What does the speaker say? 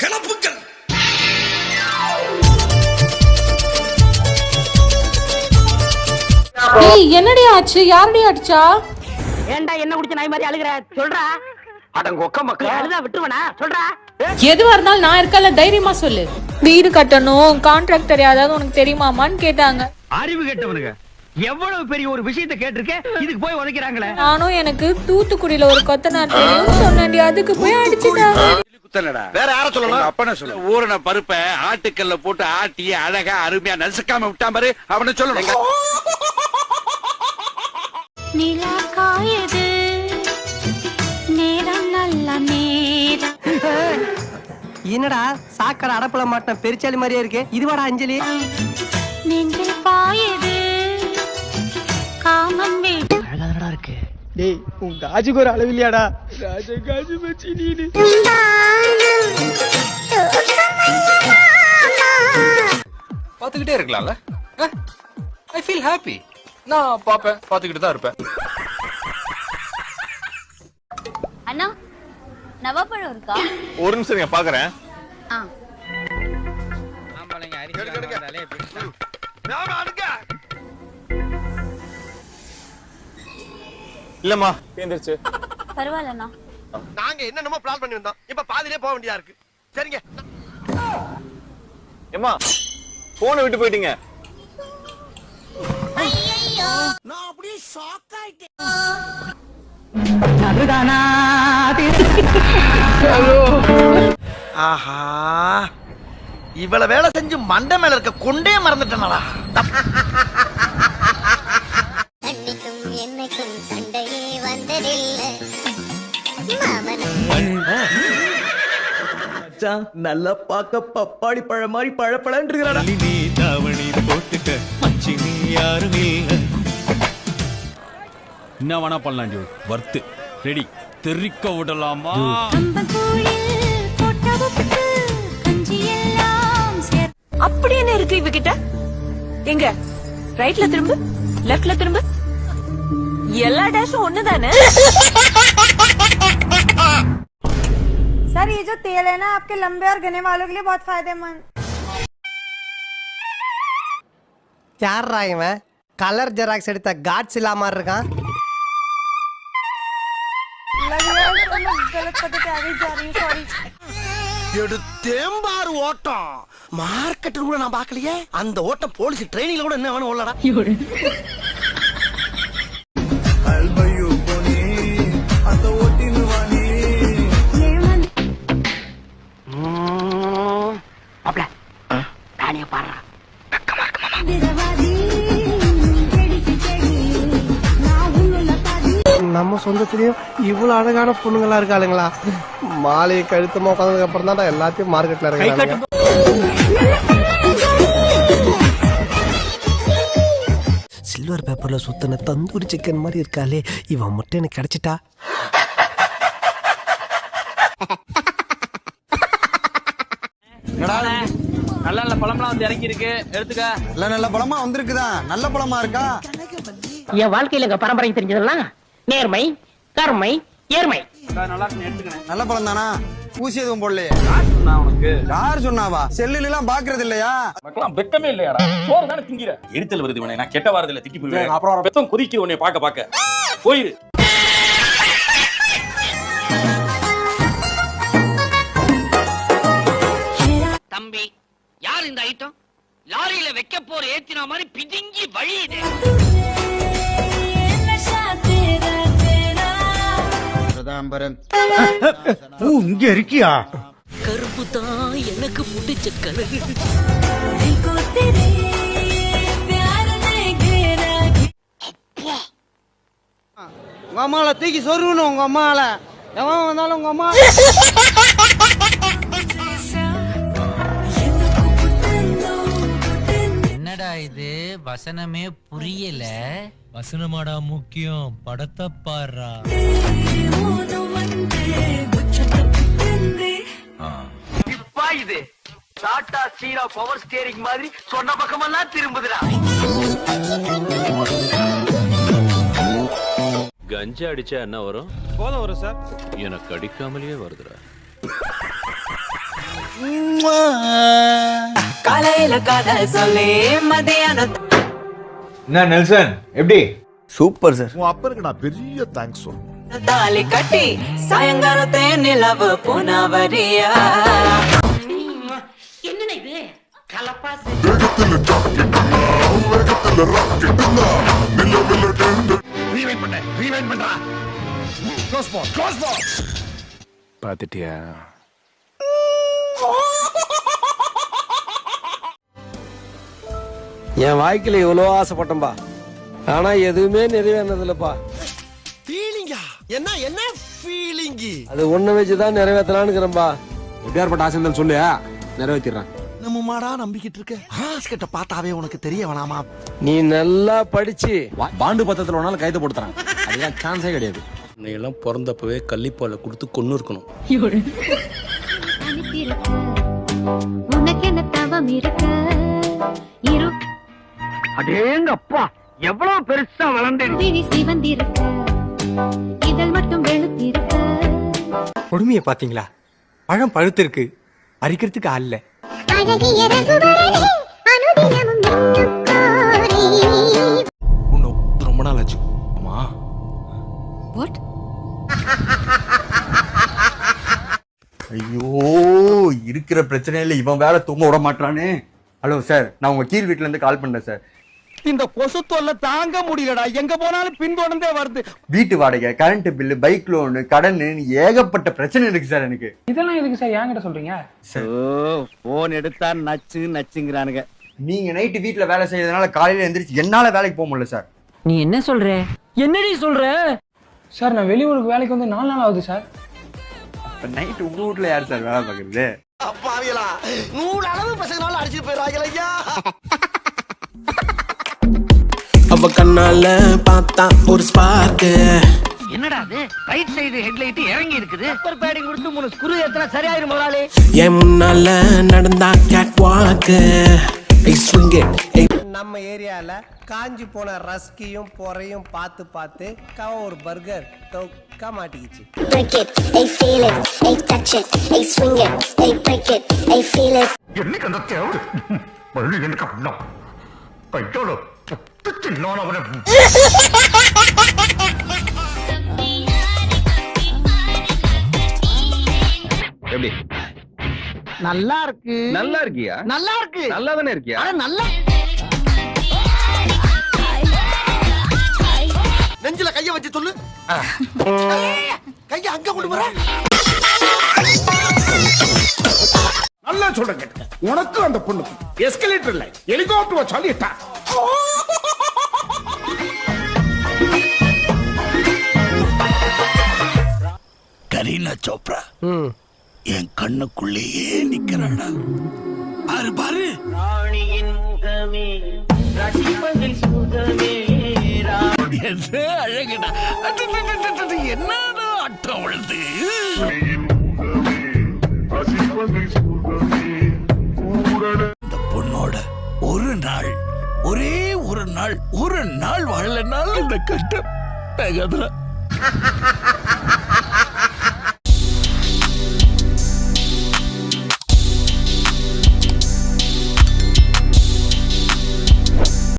கிளப்புக்கள் ஏய் என்னடி ஆச்சு? யாரடி அடிச்சா? ஏன்டா என்ன குடிச்ச நாய் மாதிரி அழுகுற? சொல்றா. அடங்கொக்க நீ மக்கள் அழுதா விட்டுருவனா? சொல்றா. எதுவா இருந்தாலும் நான் இருக்கல தைரியமா சொல்லு. வீடு கட்டணும் கான்ட்ராக்டர் யாராவது உனக்கு தெரியுமாமான்னு கேட்டாங்க. அறிவு கெட்டவனுங்க. எவ்வளவு பெரிய ஒரு விஷயத்தை கேட்டிருக்க? இதுக்கு போய் உதைக்கிறாங்களே. நானும் எனக்கு தூத்துக்குடியில ஒரு கொத்தனார் தெரியும் சொன்னேன்டி அதுக்கு போய் அடிச்சுட்டாங்க. குத்தனடா வேற யார சொல்லணும்? அப்பன சொல்லு ஊறின பருப்பை ஆட்டுக்கல்ல போட்டு ஆட்டி அழகா அருமையா நசுக்காம விட்டான் பாரு அவனை சொல்லணும். நிலா காயது. நேரம் நல்ல நேரம். என்னடா? சாக்கடை அடப்புல மாட்டின பெருச்சாலி மாதிரியே இருக்கு. இதுவாடா அஞ்சலி? நெஞ்சில் பாயது. காமன் வீடு டேய் உன் காஜுக்கு ஒரு அளவு இல்லையாடா ராஜா காஜு வச்சு நீனு பார்த்துக்கிட்டே இருக்கலாம்ல? ஐ ஃபீல் ஹாப்பி நான் பார்ப்பேன் பார்த்துக்கிட்டு தான் இருப்பேன். அண்ணா நவாப்பழம் இருக்கா? ஒரு நிமிஷம் நீங்க பாக்குறேன். ஆ. இல்லம்மா. தேர்ந்துருச்சு பரவாயில்லண்ணா. நாங்க என்னென்னமோ பிளான் பண்ணி வந்தோம் இப்ப பாதியிலே போக வேண்டியதா இருக்கு. சரிங்க. ஏமா போனை விட்டு போயிட்டீங்க. ஆஹா. இவ்வளவு வேலை செஞ்சு மண்டை மேல இருக்க கொண்டே மறந்துட்டனடா. நல்லா பார்க்க பப்பாளி பழம் மாதிரி பழப்பழன்னு இருக்கிறாடா என்ன வேணா பண்ணலாம் டியூட் வர்த்து ரெடி. தெறிக்க விடலாமா? அப்படி என்ன இருக்கு இவகிட்ட. எங்க? ரைட்ல திரும்பு லெஃப்ட்ல திரும்பு. எல்லா டேஷும் ஒண்ணுதானே? सर ये जो तेल है ना आपके लंबे और घने वालों के लिए बहुत फायदेमंद யாரா இவன் கலர் ஜெராக்ஸ் எடுத்த காட்ஸ் இல்லாம இருக்கான் लग रहा है तो मैं गलत पते पे आगे जा रही हूँ सॉरी எடுத்தேம்பாரு ஓட்டம் மார்க்கெட் கூட நான் பார்க்கலையே அந்த ஓட்டம் போலீஸ் ட்ரைனிங்ல கூட என்ன வேணும் உள்ளடா சொந்தத்திலயும் இவ்வளவு அழகான பொண்ணுங்களா இருக்காளுங்களா? மாலையை கழுத்தமா உட்காந்ததுக்கு அப்புறம் தான் எல்லாத்தையும் மார்க்கெட்ல இருக்காங்க சில்வர் பேப்பர்ல சுத்தின தந்தூரி சிக்கன் மாதிரி இருக்காளே. இவன் மட்டும் எனக்கு கிடைச்சிட்டா? நல்ல நல்ல பழம்லாம் வந்து இறங்கி இருக்கு எடுத்துக்க. நல்ல நல்ல பழமா வந்திருக்குதான் நல்ல பழமா இருக்கா? என் வாழ்க்கையில எங்க பரம்பரை தெரிஞ்சதெல்லாம் நேர்மை கருமை ஏர்மை. நல்லா இருக்கு எடுத்துக்கிறேன் நல்ல பழம் தானா? ஊசி எதுவும் போடலையே. உனக்கு? யார் சொன்னாவா? செல்லுல எல்லாம் பாக்குறது இல்லையா? வெக்கமே இல்லையாடா? சோறு தானே திங்கிற. எரித்தல் வருது இவனை. நான் கெட்ட வாரதில்ல திட்டி போயிருவேன் அப்புறம் பெத்தம் கொதிக்க உன்னை பார்க்க பார்க்க. போயிரு. தம்பி யார் இந்த ஐட்டம்? லாரியில வைக்க போற ஏத்தின மாதிரி பிதுங்கி வழியுது. இங்க இருக்கியா? கருப்பு தான் எனக்கு பிடிச்ச கலரு. உங்க அம்மால தூக்கி சொருகணும் உங்க அம்மால. எவன் வந்தாலும் உங்க அம்மா இது வசனமே புரியல. வசனமாடா முக்கியம். படத்தை பாடுறா. இப்பா இது. டாடா ஸ்டீரா பவர் ஸ்டியரிங் மாதிரி சொன்ன பக்கமெல்லாம் திரும்புதுடா. கஞ்சா அடிச்சா என்ன வரும்? போதும் வரும் சார். எனக்கு அடிக்காமலேயே வருதுடா. காலையில காதல் சொல்லி மதியானம் என்ன நெல்சன்? எப்படி? Super sir. உன் அப்பனுக்கு நான் பெரிய தேங்க்ஸ் சொல்லணும். தாலி கட்டி சாயங்காலத்தே நிலவு புனவரியா? என்னடா இது? பாத்துட்டியா என் வாழ்க்கையில எவ்வளோ ஆசைப்பட்டேன்பா. ஆனா எதுவுமே நிறைவேறினதில்லப்பா. ஃபீலிங்கா என்ன என்ன ஃபீலிங்கி அது ஒண்ணு வச்சுதான் நிறைவேற்றலான்னுக்கிறேன்பா எப்படியாற்பட்ட ஆசை இருந்தாலும் சொல்லு நிறைவேற்றிடுறேன் நம்ம மாடா நம்பிக்கிட்டு இருக்க. ஆஸ் கிட்ட பார்த்தாவே உனக்கு தெரிய வேணாமா? நீ நல்லா படிச்சு. பாண்டு பத்திரத்துல ஒன்னாலும் கைது போட்டுறான் அதெல்லாம் சான்ஸே கிடையாது. நீ எல்லாம் பிறந்தப்பவே கள்ளிப்பாலை கொடுத்து கொன்னு இருக்கணும் உனக்கு என்ன தவம் இருக்க. இரு அடேங்க அப்பா எவ்வளவு பெருசா வளர்ந்தேன். விழி சிவந்திருக்க இதழ் மட்டும் வெளுத்திருக்க. கொடுமையை பாத்தீங்களா பழம் பழுத்து இருக்கு பறிக்கிறதுக்கு ஆள் இல்ல. அழகிய ரகுவரனே அனுதினமும் ரொம்ப நாள் ஆச்சு. அம்மா. வாட் ஐயோ இருக்கிற பிரச்சனையில இவன் வேலை தூங்க விட மாட்டானே. ஹலோ சார் நான் உங்க கீழ் வீட்ல இருந்து கால் பண்றேன் சார் இந்த கொசு தொல்லை தாங்க முடியலடா. எங்க போனாலும் பின்தொடர்ந்தே வருது. வீட்டு வாடகை கரண்ட் பில்லு பைக் லோனு கடன் ஏகப்பட்ட பிரச்சனை இருக்கு சார் எனக்கு. இதெல்லாம் எதுக்கு சார்? என்கிட்ட சொல்றீங்க? போன் எடுத்தா நச்சு நச்சுங்கிறானுங்க. நீங்க நைட்டு வீட்ல வேலை செய்யறதுனால காலையில எந்திரிச்சு என்னால வேலைக்கு போக முடியல சார். நீ என்ன சொல்ற? என்னடி சொல்ற? சார் நான் வெளியூருக்கு வேலைக்கு வந்து நாலு நாள் ஆகுது சார். இப்ப நைட் உங்க வீட்ல யார் சார் வேலை பாக்குறது அப்பாவியலா நூறு அளவு பசங்களால அடிச்சுட்டு போயிடுறாங்க ஐயா? அவ கண்ணால பார்த்தா ஒரு ஸ்பார்க்கு என்னடா அது? ரைட் சைடு ஹெட்லைட் இறங்கி இருக்குது. சூப்பர் பேடிங் கொடுத்து மூணு ஸ்குரு எத்தனை சரியாயிரும் முதலாளி. என் முன்னால நடந்தா கேட் வாக்கு நம்ம ஏரியால காஞ்சி போன ரஸ்கியும் பொறையும் பார்த்து பார்த்து கவன் ஒரு பர்கர் தொக்கா மாட்டிக்கிச்சு. Break it, they feel it, they touch it, they swing it, they break it, they feel it. என்னைக்கு அந்த தேவை மறுபடியும் எனக்கு அப்படின்னா கையோட எப்படி நல்லா இருக்கு நல்லா இருக்கியா நல்லா இருக்கு நல்லா தானே இருக்கியா? நல்லா நெஞ்சில கைய வச்சு சொல்லு. கைய அங்க கொண்டு வர நல்லா சொல்றேன் உனக்கு அந்த பொண்ணுக்கு எஸ்கலேட்டர்ல ஹெலிகாப்டர் சொல்லிட்டா கரீனா சோப்ரா. என் கண்ணுக்குள்ளேயே நிக்கிறாடா பாரு பாரு. என்ன அழகுடா. என்னடா அட்டம் உழுது? இந்த பொண்ணோட ஒரு நாள் ஒரே ஒரு நாள் ஒரு நாள் வாழலனாலும் இந்த கஷ்டம் தகதுரா